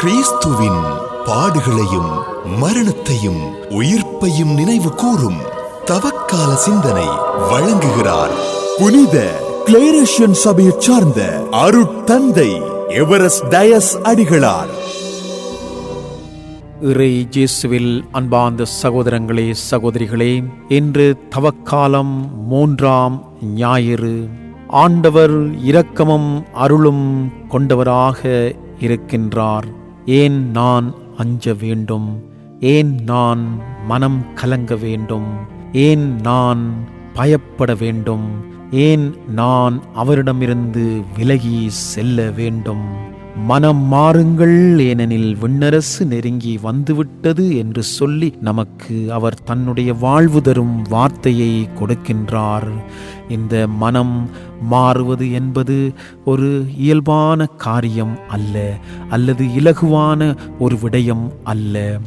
கிறிஸ்துவின் பாடுகளையும் மரணத்தையும் உயிர்ப்பையும் நினைவு கூறும் தவக்கால சிந்தனை வழங்குகிறார். புனித கிளேரேஷியன் சபையைச் சார்ந்த அருட்தந்தை எவரஸ்ட் டயஸ் அடிகளார். இறை ஜேசுவில் அன்பார்ந்த சகோதரங்களே சகோதரிகளே இன்று தவக்காலம் மூன்றாம் ஞாயிறு. ஆண்டவர் இரக்கமும் அருளும் கொண்டவராக இருக்கின்றார். ஏன் நான் அஞ்ச வேண்டும்? ஏன் நான் மனம் கலங்க வேண்டும்? ஏன் நான் பயப்பட வேண்டும்? ஏன் நான் அவரிடமிருந்து விலகி செல்ல வேண்டும்? மனம் மாறுங்கள் ஏனெனில் விண்ணரசு நெருங்கி வந்துவிட்டது என்று சொல்லி நமக்கு அவர் தன்னுடைய வாழ்வு தரும் வார்த்தையை கொடுக்கின்றார். இந்த மனம் மாறுவது என்பது ஒரு இயல்பான காரியம் அல்ல அல்லது இலகுவான ஒரு விடயம் அல்ல.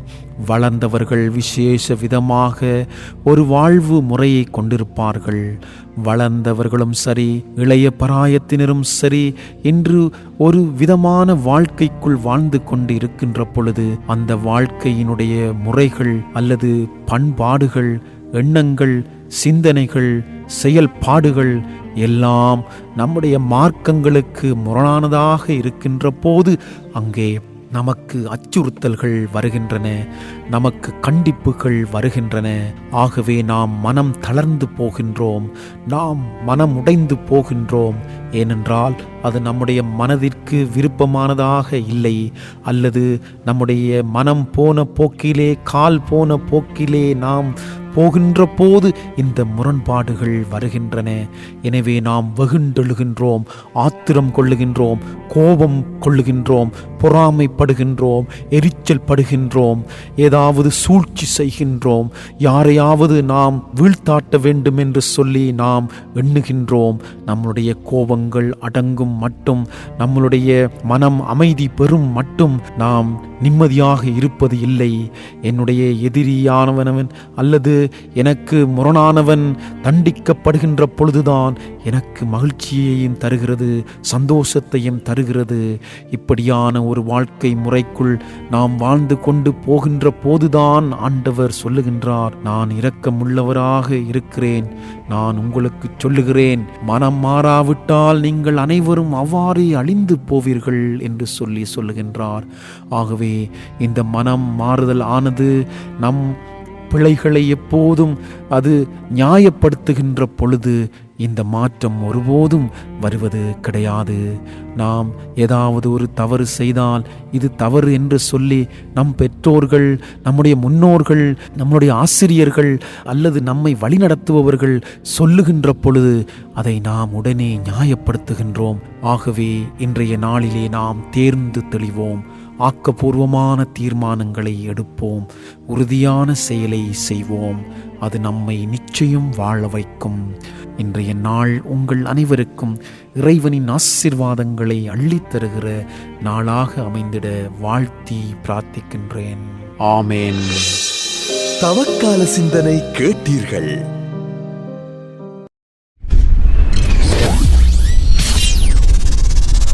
வளர்ந்தவர்கள் விசேஷ விதமாக ஒரு வாழ்வு முறையை கொண்டிருப்பார்கள். வளர்ந்தவர்களும் சரி இளைய பராயத்தினரும் சரி இன்று ஒரு விதமான வாழ்க்கைக்குள் வாழ்ந்து கொண்டு இருக்கின்ற பொழுது அந்த வாழ்க்கையினுடைய முறைகள் அல்லது பண்பாடுகள் எண்ணங்கள் சிந்தனைகள் செயல்பாடுகள் எல்லாம் நம்முடைய மார்க்கங்களுக்கு முரணானதாக இருக்கின்ற போது அங்கே நமக்கு அச்சுறுத்தல்கள் வருகின்றன நமக்கு கண்டிப்புகள் வருகின்றன. ஆகவே நாம் மனம் தளர்ந்து போகின்றோம் நாம் மனம் உடைந்து போகின்றோம். ஏனென்றால் அது நம்முடைய மனதிற்கு விருப்பமானதாக இல்லை அல்லது நம்முடைய மனம் போன போக்கிலே கால் போன போக்கிலே நாம் போகின்ற போது இந்த முரண்பாடுகள் வருகின்றன. எனவே நாம் வெகுண்டெழுகின்றோம் ஆத்திரம் கொள்ளுகின்றோம் கோபம் கொள்ளுகின்றோம் பொறாமைப்படுகின்றோம் எரிச்சல் படுகின்றோம் ஏதாவது சூழ்ச்சி செய்கின்றோம் யாரையாவது நாம் வீழ்த்தாட்ட வேண்டும் என்று சொல்லி நாம் எண்ணுகின்றோம். நம்முடைய கோபங்கள் அடங்கும் மட்டும் நம்மளுடைய மனம் அமைதி பெறும் மட்டும் நாம் நிம்மதியாக இருப்பது இல்லை. என்னுடைய எதிரியானவனவன் அல்லது எனக்கு முரணானவன் தண்டிக்கப்படுகின்ற பொழுதுதான் எனக்கு மகிழ்ச்சியையும் தருகிறது சந்தோஷத்தையும் தருகிறது. இப்படியான ஒரு வாழ்க்கை முறைக்குள் நாம் வாழ்ந்து கொண்டு போகின்ற போதுதான் ஆண்டவர் சொல்லுகின்றார் நான் இரக்கமுள்ளவராக இருக்கிறேன் நான் உங்களுக்கு சொல்லுகிறேன். மனம் மாறாவிட்டால் நீங்கள் அனைவரும் அவ்வாறே அழிந்து போவீர்கள் என்று சொல்லி சொல்லுகின்றார். ஆகவே இந்த மனம் மாறுதல் ஆனது நம் பிழைகளை எப்போதும் அது நியாயப்படுத்துகின்ற பொழுது இந்த மாற்றம் ஒருபோதும் வருவது கிடையாது. நாம் ஏதாவது ஒரு தவறு செய்தால் இது தவறு என்று சொல்லி நம் பெற்றோர்கள் நம்முடைய முன்னோர்கள் நம்முடைய ஆசிரியர்கள் அல்லது நம்மை வழிநடத்துபவர்கள் சொல்லுகின்ற பொழுது அதை நாம் உடனே நியாயப்படுத்துகின்றோம். ஆகவே இன்றைய நாளிலே நாம் தேர்ந்து தெளிவோம். ஆக்கப்பூர்வமான தீர்மானங்களை எடுப்போம். உறுதியான செயலை செய்வோம். அது நம்மை நிச்சயம் வாழ வைக்கும். இன்றைய நாள் உங்கள் அனைவருக்கும் இறைவனின் ஆசிர்வாதங்களை அள்ளித் தருகிற நாளாக அமைந்திட வாழ்த்தி பிரார்த்திக்கின்றேன். ஆமேன். தவக்கால சிந்தனை கேட்டீர்கள்.